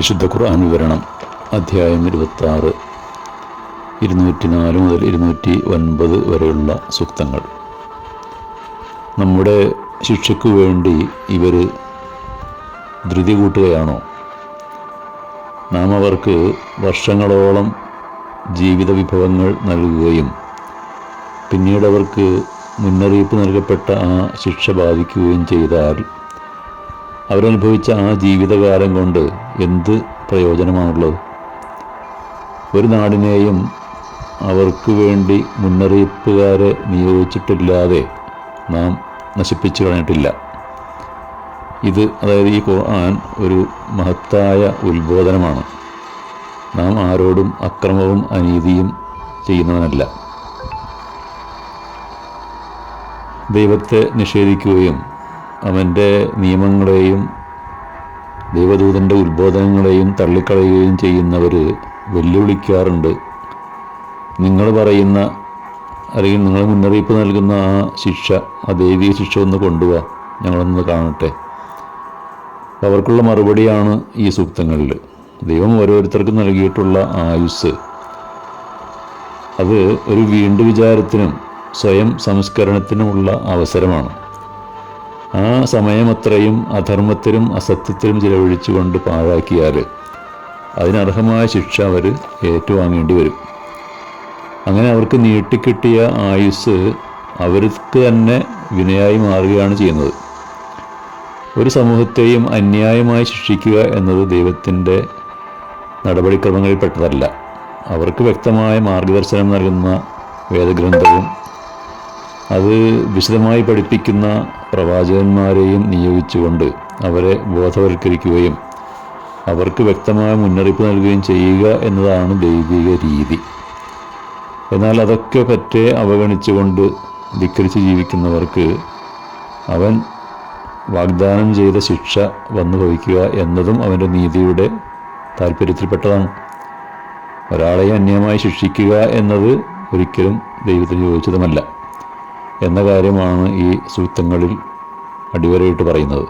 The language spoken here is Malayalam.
വിശുദ്ധ ഖുർആൻ വിവരണം അധ്യായം ഇരുപത്തി ആറ് ഇരുന്നൂറ്റി നാല് മുതൽ ഇരുന്നൂറ്റി ഒൻപത് വരെയുള്ള സൂക്തങ്ങൾ. നമ്മുടെ ശിക്ഷയ്ക്കു വേണ്ടി ഇവർ ധൃതി കൂട്ടുകയാണോ? നാം അവർക്ക് വർഷങ്ങളോളം ജീവിത വിഭവങ്ങൾ നൽകുകയും പിന്നീട് അവർക്ക് മുന്നറിയിപ്പ് നൽകപ്പെട്ട ആ ശിക്ഷ ബാധിക്കുകയും ചെയ്താൽ അവരനുഭവിച്ച ആ ജീവിതകാലം കൊണ്ട് എന്ത് പ്രയോജനമാണുള്ളത്? ഒരു നാടിനെയും അവർക്ക് വേണ്ടി മുന്നറിയിപ്പുകാരെ നിയോഗിച്ചിട്ടില്ലാതെ നാം നശിപ്പിച്ചു കളഞ്ഞിട്ടില്ല. ഇത് അതായത് ഈ ഖുർആൻ ഒരു മഹത്തായ ഉത്ബോധനമാണ്. നാം ആരോടും അക്രമവും അനീതിയും ചെയ്യുന്നവനല്ല. ദൈവത്തെ നിഷേധിക്കുകയും അവന്റെ നിയമങ്ങളെയും ദൈവദൂതന്റെ ഉത്ബോധനങ്ങളെയും തള്ളിക്കളയുകയും ചെയ്യുന്നവർ വെല്ലുവിളിക്കാറുണ്ട്. നിങ്ങൾ പറയുന്ന അല്ലെങ്കിൽ നിങ്ങൾ മുന്നറിയിപ്പ് നൽകുന്ന ആ ശിക്ഷ ആ ദൈവിക ശിക്ഷ ഒന്ന് കൊണ്ടുപോവാ ഞങ്ങളൊന്ന് കാണട്ടെ. അവർക്കുള്ള മറുപടിയാണ് ഈ സൂക്തങ്ങളിൽ. ദൈവം ഓരോരുത്തർക്കും നൽകിയിട്ടുള്ള ആയുസ് അത് ഒരു വീണ്ടു വിചാരത്തിനും സ്വയം സംസ്കരണത്തിനുമുള്ള അവസരമാണ്. ആ സമയമത്രയും അധർമ്മത്തിലും അസത്യത്തിലും ചിലവഴിച്ചുകൊണ്ട് പാഴാക്കിയാൽ അതിനർഹമായ ശിക്ഷ അവർ ഏറ്റുവാങ്ങേണ്ടി വരും. അങ്ങനെ അവർക്ക് നീട്ടിക്കിട്ടിയ ആയുസ് അവർക്ക് തന്നെ വിനയായി മാറുകയാണ് ചെയ്യുന്നത്. ഒരു സമൂഹത്തെയും അന്യായമായി ശിക്ഷിക്കുക എന്നത് ദൈവത്തിന്റെ നടപടിക്രമങ്ങളിൽപ്പെട്ടതല്ല. അവർക്ക് വ്യക്തമായ മാർഗദർശനം നൽകുന്ന വേദഗ്രന്ഥവും അത് വിശദമായി പഠിപ്പിക്കുന്ന പ്രവാചകന്മാരെയും നിയോഗിച്ചുകൊണ്ട് അവരെ ബോധവൽക്കരിക്കുകയും അവർക്ക് വ്യക്തമായ മുന്നറിയിപ്പ് നൽകുകയും ചെയ്യുക എന്നതാണ് ദൈവിക രീതി. എന്നാൽ അതൊക്കെ പറ്റേ അവഗണിച്ചുകൊണ്ട് ധിക്കരിച്ച് ജീവിക്കുന്നവർക്ക് അവൻ വാഗ്ദാനം ചെയ്ത ശിക്ഷ വന്നു ഭവിക്കുക എന്നതും അവന്റെ നീതിയുടെ താല്പര്യത്തിൽപ്പെട്ടതാണ് ഒരാളെ അന്യമായി ശിക്ഷിക്കുക എന്നത് ഒരിക്കലും ദൈവത്തിന് യോജിച്ചതുമല്ല. എന്ന കാര്യമാണ് ഈ സൂക്തങ്ങളിൽ അടിവരയിട്ട് പറയുന്നത്.